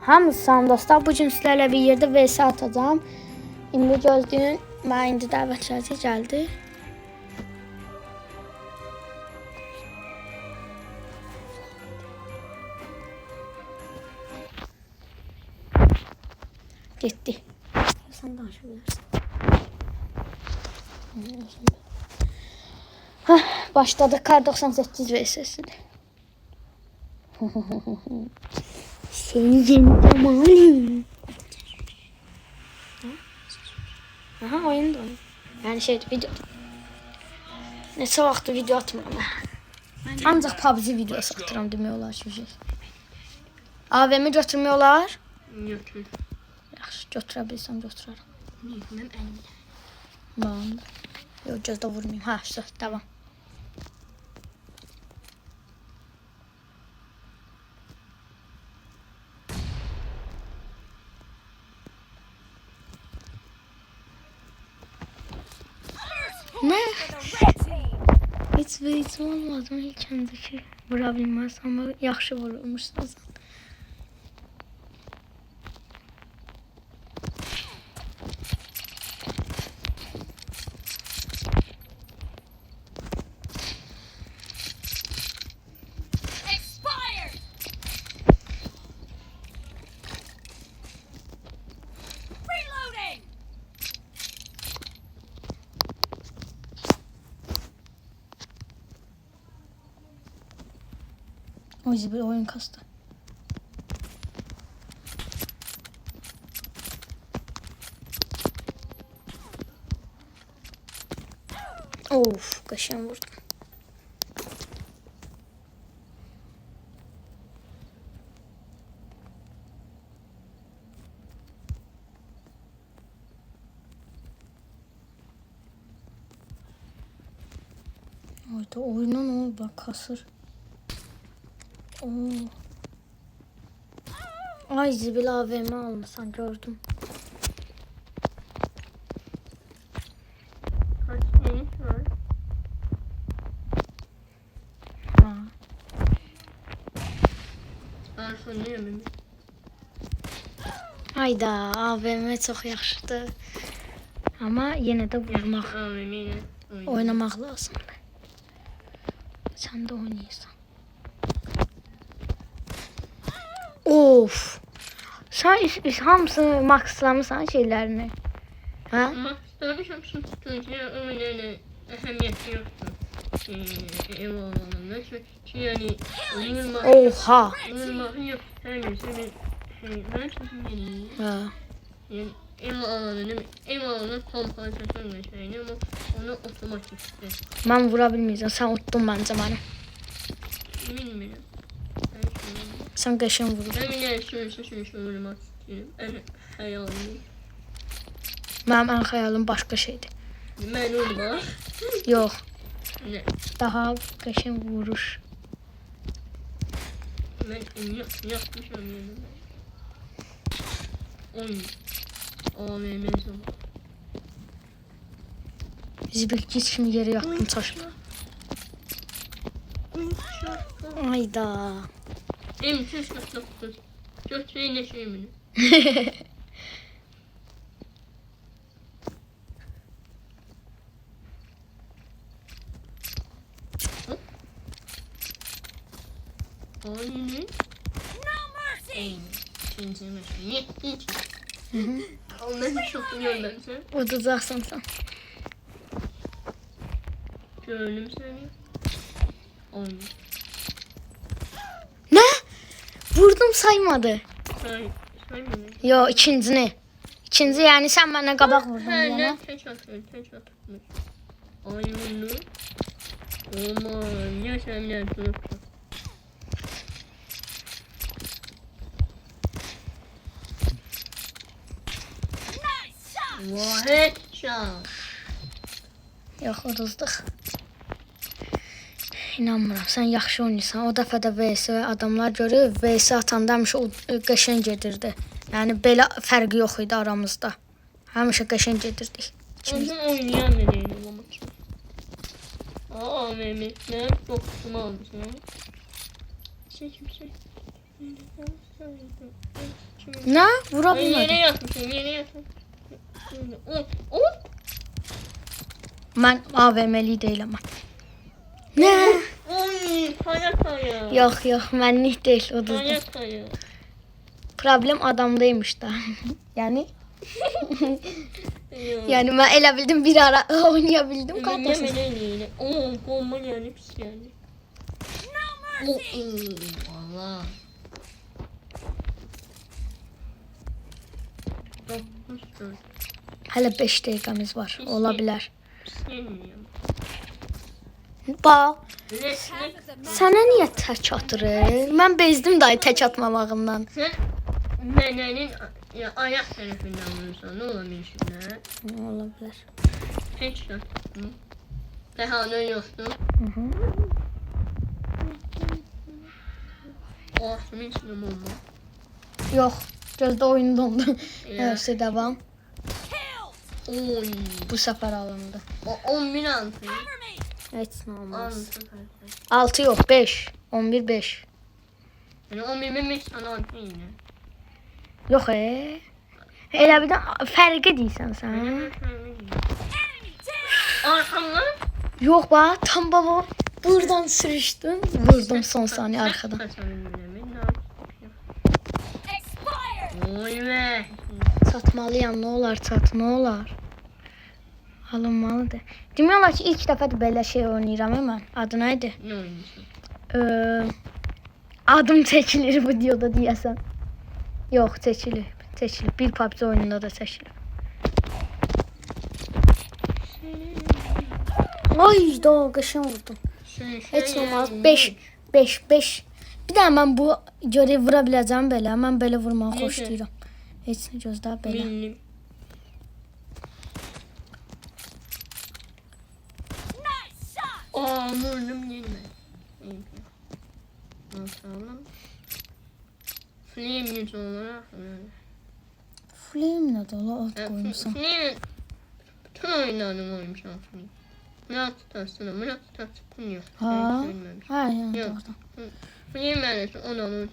Hamınız salam dostlar. Bu gün sizlərlə bir yerdə VS atacağım. İndi gözləyin. Mən indi dəvətçilərə gəldi. Getdi. Sən danışa bilərsən. Hah, başladı kar 98 VS'sini. Seni yeneceğim Ali. Aha oyun da. Yani şey video. Neçə vaxtdır video atmıram mən. Ancaq PUBG videosu atıram demək olar ki. AVM götürmək olar. Yok. Yaxşı, götürə bilsəm götürərəm. Bilmem elimde. Tamam. Yox, gözdə vurmayım. Ha, işte, devam. Ne? Heç heç olmadı ilk öndəki vura bilməz, amma yaxşı vurulmuşsunuz. Yüzden bir oyun kastı. Of, kaşın vurdum. Orada oyuna ne bak kasır. Oo. Ay zibil AVM almasan gördüm. Hayda AVM çok yaxşıdır. Ama yine de vurmaq, AVM'yle oynamaq lazımdır. Sen de oynayırsan. Of. Sen iş, iş hamısı maxlamısan şeylerini. Ha? Şu tutunca öyle ehemmiyeti yoktu. Ev olanında. Çünkü yani vurma, Oha. vurma yok. Her şey. Ben çok iyi. Ha. Yani ev alanının ev alanının son parçası ve şeyini ama onu otomatikte. Mən vura bilməyəcəm. Sən utdun məncə məni. Bilmiyorum. Sən qəşəng vurdun. Ben yine şöyle şöyle şöyle vurmak istiyorum. En hayalim. Mənim ən xəyalım başqa şeydir. Ben vurma. Yox, Ne? daha qəşəng vuruş. Ben yap, yapmışım yani. Oy. AVM zaman. Zibilgiz kimi yerə yatdım çaşma. Ayda. En ses katlattı. Çok şey ne şey mi? Hiç. Allah'ım çok iyi ben sen. Udacaqsan sən. Gördüm seni. Oy. Vurdum saymadı. Say. Saymıyorum. Yo, ikincini. İkinci yəni sən mənə qabaq vurdun deyənə. ne. Aynen. Aman ya sen ne yapıyorsun? Nice shot! Vay headshot. Uduzdıq. İnanmıram, sən yaxşı oynayırsan. O dəfə də VS adamlar görür, VS atanda həmişə o qəşəng gedirdi. Yəni belə fərqi yox idi aramızda. Həmişə qəşəng gedirdik. İkimiz. Onun oynayan ne değil bu maç. Aa Mehmet ne çok kusuma almış. Şey. Ne? Vura Ay, yere yatmışım, yere yatmışım. O, o, Mən AVM-li deyiləm. mən. Nə? Oy, kaya kaya. Yox, yox, mənlik deyil, o düzdür. kaya. Problem adamdaymış da. yəni, Yok. yəni mən elə bildim bir ara oynaya bildim Yemin kartosuz. ederim. Oo, bomba geldi pis mercy. oo, valla. Hələ 5 dəqiqəmiz var. Ola bilər. Men sənə niyə tək atırır? Mən bezdim dayı tək atmamağımdan. sen menenin ya, ayak tarafından vurursan ne olabilir şimdi? Ola bilər. Dehanın yoktu. Hı -hı. Oh, kimin içinde bomba? Yox, gözdə oyun dondu. Ya. Nəysə davam. Oy. Bu səfər alındı. O 10 bin altı. Olmaz. Altı. 6 yox, 5. 11 5. Yani 10 bin bin beş tane altı yine. Yox e. Elə bir deyirsən sən. Enemy down. Arkamdan. Yox bax, tam baba buradan sürüşdün, vurdum son saniyə arxadan. Expired. Oy be. Çatmalıyam, nə olar, çat, nə olar? Alınmalıdır. Demək olar ki, ilk dəfədir belə şey oynayıram mən. Adı nə idi? Ne oynuyorsun? Ee, adım çəkilir bu videoda deyəsən. Yox, çəkilir. Çəkilir. Bir PUBG oyununda da çəkilir. Ay da qəşəng vurdum. Şöyle, Heç şöyle olmaz. yani. 5 5 5. Bir də mən bu görə vura biləcəm belə. Mən belə vurmağı xoşlayıram. Heç nə gözlə belə. Bildim. Aa vurdum yenme. Bakalım. Flame yüz olarak. Flame nə dolu ad e, qoymusan. Flame bütün oyunlarını oynamışam Flame. Murat tutasını, Murat tutasını yok. Ha? Yəni Yox. doğrudan. Flame mənəsi 10 alır.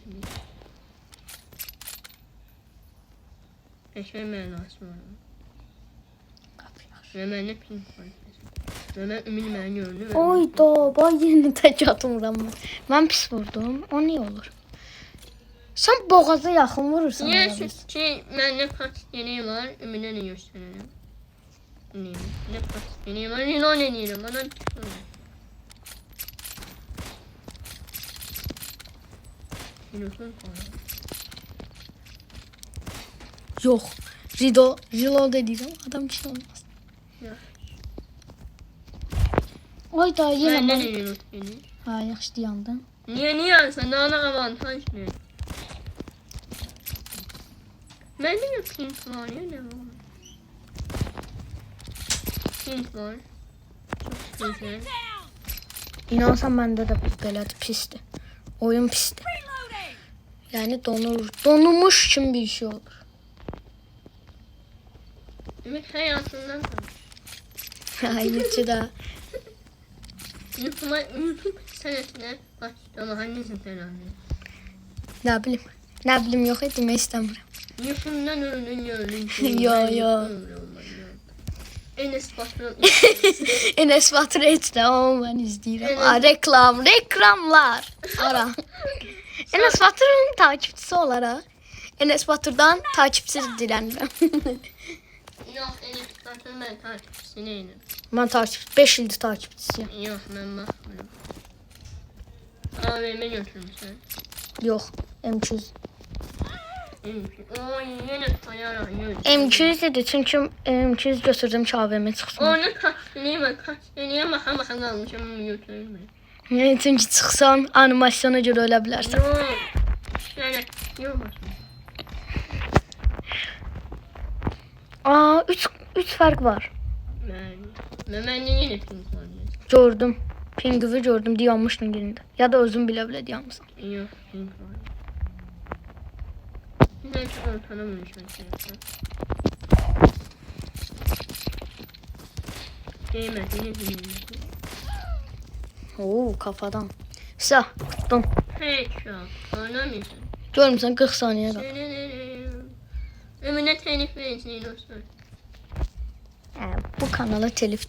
Eşək mənası var. Qapıyar. Və məndə pink var. Ümid məni gördü. və- Oy da, bax yenə tək atmıram mən. Mən pis vurdum. O niyə olur? Sən boğaza yaxın vurursan. Niyə ola bilsin. ki, məndə kaç yeneği var, ümidə nə göstərərəm. Ne? Ne kaç yeneği var, yine o deneyirəm. Bana bir şey. Yox. Rido, Rilo deyirəm. Adam kişi olmaz. Yox. Ay da yenə Məndə mən. nə yenə deneyir? Ha, yaxşı dayandım. Niyə, niyə alsan? Daha da avantaj ne? Məndə də pink var, ya nə var? Pink var. Çok güzel. İnansan məndə də belədir, pisdir. Oyun pisdir. Reloading. Yəni donur. Donmuş kimi bir şey olur. Ümit hayatından tanış. Hayırcı da. YouTube'a YouTube senetine başlama hangisin sen anne? Nə bilim. Nə bilim yox, demək istəmirəm. YouTube'dan öldün gördün. Yo, yo. Enes Batur. Enes Batur heç də o mən izləyirəm. Evet. A, reklam, reklamlar. Ara. Enes Batur'un takipçisi olaraq Enes Batur'dan takipçi dilənirəm. Yok Enes Batur ben takipçisiyim. Mən takip 5 ildir takipçisiyəm. Yok ben bakmıyorum. AVM götürmüşsün. Yox, M200. O yine kayar M200 idi çünki M200 götürdüm ki AVM çıxsın. Onu kaç deneyim ben kaç deneyim ama hama kalmışım onu götürme. Yəni çünki çıxsan animasiyona görə ölə bilərsən. Yok. Yani yok. Aa, 3 3 fərq var. Ben. Ben yine pink var. Gördüm. Pinguvi gördüm, dayanmışdın yerində. Ya da. Yok. Yine şu ortana vuruşmak istiyorsan. Değmez yine dinleyin. Oo, kafadan. Sağ, tutdum. Headshot. Oynamıyorsun. Görmüsən 40 saniyə qaldı. Sənə Ömrüne telif verirsin dostlar. Hə, bu kanala telif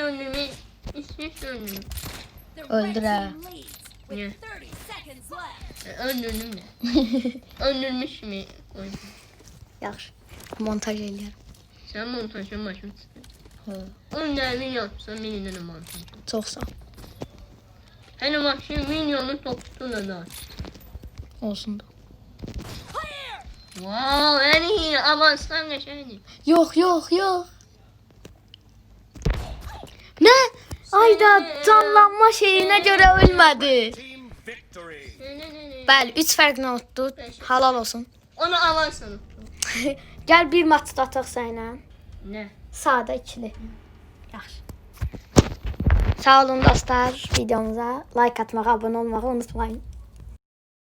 öldürmeyi istiyorsa öldürün. The Öldür ha. team leads Yeah. with 30 seconds left. E, Öldürdüm de. Öldürmüş mü? koydum? Yaxşı. Montaj eləyərəm. Sen montajın başını Hə. On devir yapsan benimle de montaj. Çox sağ ol. Hani bak şimdi milyonu topçusuyla da. Olsun da. Wow en iyi avanstan geçerdi. Yox, yox, yox. Nə? Ayda canlanma şeyinə görə ölmədi. Team victory. Ne ne ne ne. Bəli, 3 fərqlə utdu. Halal olsun. Onu avans. Gəl bir maç da ataq sənə. Ne? Sadə ikili. Yaxşı. Sağ olun dostlar. Videomuza like atmağı, abunə olmağı unutmayın.